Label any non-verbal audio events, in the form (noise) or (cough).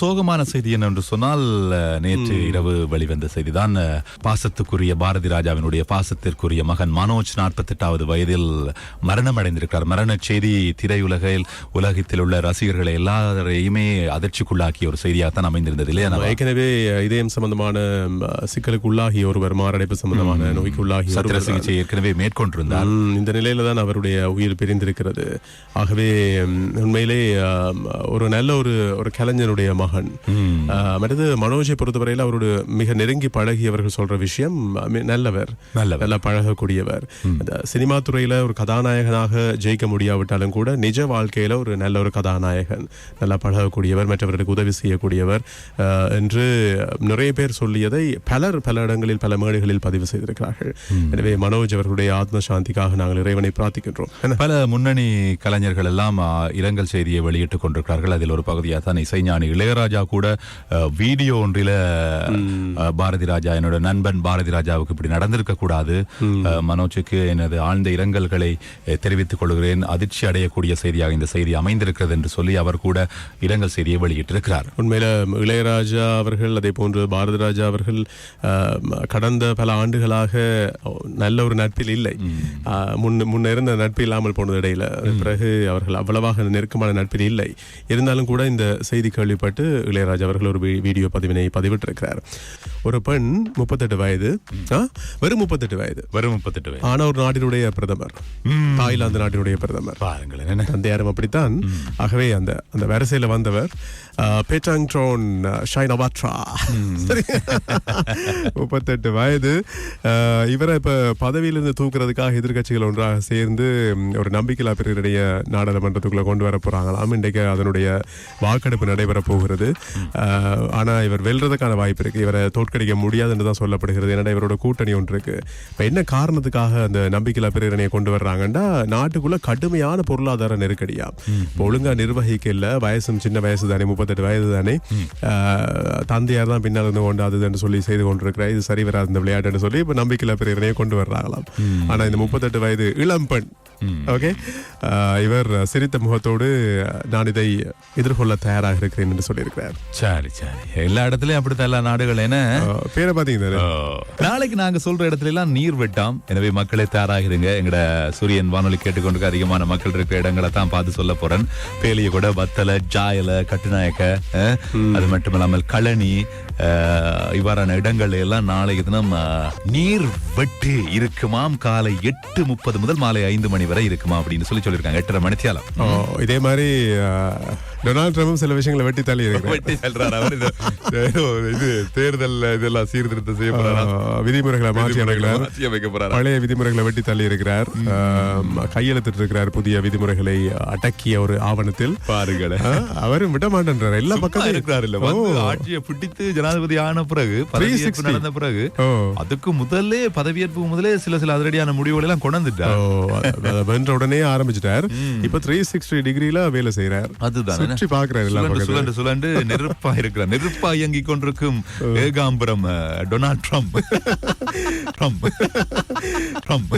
சோகமான செய்தி என்னென்று சொன்னால் நேற்று இரவு வெளிவந்த செய்திதான். பாசத்துக்குரிய பாரதி ராஜாவினுடைய பாசத்திற்குரிய மகன் மனோஜ் நாற்பத்தெட்டாவது வயதில் மரணம் அடைந்திருக்கிறார் மரண செய்தி திரையுலகில் உலகத்தில் உள்ள ரசிகர்களை எல்லாரையுமே அதிர்ச்சிக்குள்ளாக்கிய ஒரு செய்தியாகத்தான் அமைந்திருந்தது இல்லையா ஏற்கனவே இதயம் சம்பந்தமான சிக்கலுக்கு உள்ளாகி ஒருவர் மாரடைப்பு சம்பந்தமான நோய்க்கு உள்ளாகி சத்திர சிகிச்சை ஏற்கனவே மேற்கொண்டிருந்தார். இந்த நிலையில தான் அவருடைய உயிர் பிரிந்திருக்கிறது. ஆகவே உண்மையிலே ஒரு நல்ல ஒரு ஒரு கலைஞனுடைய மகன் ஆ, மற்றது மனோஜை பொறுத்தவரையில் அவருடைய மிக நெருங்கி பழகியவர்கள் சொல்ற விஷயம் நல்லவர். நல்லா பழகக்கூடியவர். சினிமா துறையில ஒரு கதாநாயகனாக ஜெயிக்க முடியாவிட்டாலும் கூட நிஜ வாழ்க்கையில ஒரு நல்ல ஒரு கதாநாயகன் நல்லா பழகக்கூடியவர் மற்றவர்களுக்கு உதவி செய்யக்கூடியவர் என்று நிறைய பேர் சொல்லியதை பலர் பல இடங்களில் பல மேடைகளில் பதிவு செய்திருக்கிறார்கள். எனவே மனோஜ் அவர்களுடைய ஆத்ம சாந்திக்காக நாங்கள் இறைவனை பிரார்த்திக்கின்றோம்? பல முன்னணி கலைஞர்கள் எல்லாம் இரங்கல் செய்தியை வெளியிட்டுக் கொண்டிருக்கிறார்கள். அதில் ஒரு பகுதியாக தான் இசைஞானி இளையராஜா கூட அ, வீடியோ ஒன்றில பாரதி ராஜா என்னோட நண்பன் பாரதி ராஜாவுக்கு இப்படி நடந்திருக்க கூடாது. மனோஜுக்கு எனது ஆழ்ந்த இரங்கல்களை தெரிவித்துக் கொள்கிறேன். அதிர்ச்சி அடையக்கூடிய செய்தியாக இந்த செய்தி அமைந்திருக்கிறது என்று சொல்லி அவர் கூட இரங்கல் செய்தியை வெளியிட்டிருக்கிறார். உண்மையில இளையராஜா அவர்கள் அதே போன்று பாரதி ராஜா அவர்கள் கடந்த பல ஆண்டுகளாக நல்ல ஒரு நட்பில் இல்லை. ஆஹ், முன்ன முன்ன இருந்த நட்பு இல்லாமல் போனது இடையில பிறகு அவர்கள் அவ்வளவாக நெருக்கமான நட்பில் இல்லை. இருந்தாலும் கூட இந்த செய்தி கேள்விப்பட்டு இளையராஜா அவர்கள் ஒரு வீடியோ பதிவினை பதிவிட்டிருக்கிறார். ஒரு பெண் முப்பத்தெட்டு வயது வெறும் முப்பத்தெட்டு வயது. வெறும் முப்பத்தெட்டு வயது. ஆனா ஒரு நாட்டினுடைய பிரதமர். தாய்லாந்து நாட்டினுடைய பிரதமர். பாருங்களேன் என்ன? தந்தையாரும் அப்படித்தான். ஆகவே அந்த அந்த வரிசையில வந்தவர் பேட்டாங் ட்ரோன் ஷைனவாட்ரா (laughs) முப்பத்தெட்டு வயது. இவரை இப்ப பதவியிலிருந்து தூக்குறதுக்காக எதிர்க்கட்சிகள் ஒன்றாக சேர்ந்து ஒரு நம்பிக்கையில்லா பிரிவினுடைய நாடாளுமன்றத்துக்குள்ள கொண்டு வர போறாங்களாம். இன்றைக்கு அதனுடைய வாக்கெடுப்பு நடைபெற போகிறது. அஹ், ஆனா இவர் வெல்றதுக்கான வாய்ப்பு இருக்கு. இவரை தோற்கடிக்க முடியாது என்று தான் சொல்லப்படுகிறது. ஏன்னா இவரோட கூட்டணி ஒன்று இருக்கு. இப்ப என்ன காரணத்துக்காக அந்த நம்பிக்கையில்லா பிரிவினையை கொண்டு வர்றாங்கன்னா நாட்டுக்குள்ள கடுமையான பொருளாதார நெருக்கடியா? இப்ப ஒழுங்கா நிர்வகிக்க இல்ல வயசும் சின்ன வயசு தானே முப்பத்தெட்டு வயது தானே. தந்தையார் தான் பின்னால் இருந்து கொண்டு அதுன்னு சொல்லி செய்து கொண்டிருக்கிறார். இது சரி வராது இந்த விளையாட்டுன்னு சொல்லி இப்ப நம்பிக்கையில்லா பிரிவினையை கொண்டு வர்றாங்களாம். ஆனா இந்த முப்பத்தெட்டு வயது இளம் பெண் ஓகே இவர் சிரித்த முகத்தோடு நான் இதை எதிர்கொள்ள தயாராக இருக்கிறேன் என்று சொல்லியிருக்கிறார். சரி சரி. எல்லா இடத்துலயும் அப்படித்தான் எல்லா நாடுகள் என்ன? பேரை பாத்தீங்கன்னா நாளைக்கு நாங்க சொல்ற இடத்துல எல்லாம் நீர் வெட்டாம். எனவே மக்களே தயாராகிருங்க எங்கட சூரியன் வானொலி கேட்டுக்கொண்டு அதிகமான மக்கள் இருக்கிற இடங்களை தான் பார்த்து சொல்ல போறேன். பேலிய கூட வத்தல ஜாயல கட்டுநாயக்க அது மட்டும் இல்லாமல் களனி அஹ், இவ்வாறான இடங்கள்ல எல்லாம் நாளைக்கு தினம் நீர் வெட்டு இருக்குமாம்? காலை எட்டு முப்பது முதல் மாலை ஐந்து மணி வரை இருக்குமா அப்படின்னு சொல்லி சொல்லியிருக்காங்க. எட்டரை மணித்தியாலம். இதே மாதிரி டொனால்ட் ட்ரம்ப் சில விஷயங்களை வெட்டி தள்ளி வெட்டி அவர் இது தேர்தல் இதெல்லாம் சீர்திருத்தம் செய்ய விதிமுறைகளை மாற்றி அமைக்கிறார் பழைய விதிமுறைகளை வெட்டி தள்ளி இருக்கிறார். கையெழுத்திட்டு இருக்கிறார் புதிய விதிமுறைகளை அடக்கிய ஒரு ஆவணத்தில். பாருங்களேன். ஆ, அவரும் விட மாட்டேன்றார். எல்லா சும்மா பக்கமும் இருக்கிறார் இல்ல. ஆட்சியை பிடித்து ஜனாதிபதி ஆன பிறகு பதவியேற்பு 360. நடந்த பிறகு அதுக்கு முதல்ல பதவியேற்பு முதலே சில சில அதிரடியான முடிவுகள் எல்லாம் கொண்டு ஓ, வந்துட்டார் அத வென்ற உடனே ஆரம்பிச்சிட்டார். இப்ப த்ரீ சிக்ஸ்டி டிகிரில வேலை செய்யறார் அதுதான். சுற்றி பாக்குறாரு சுழண்டு சுழண்டு நெருப்பா இருக்கிறார். நெருப்பா இயங்கிக் கொண்டிருக்கும் Ekambaram Donald Trump. (laughs) Trump. Trump.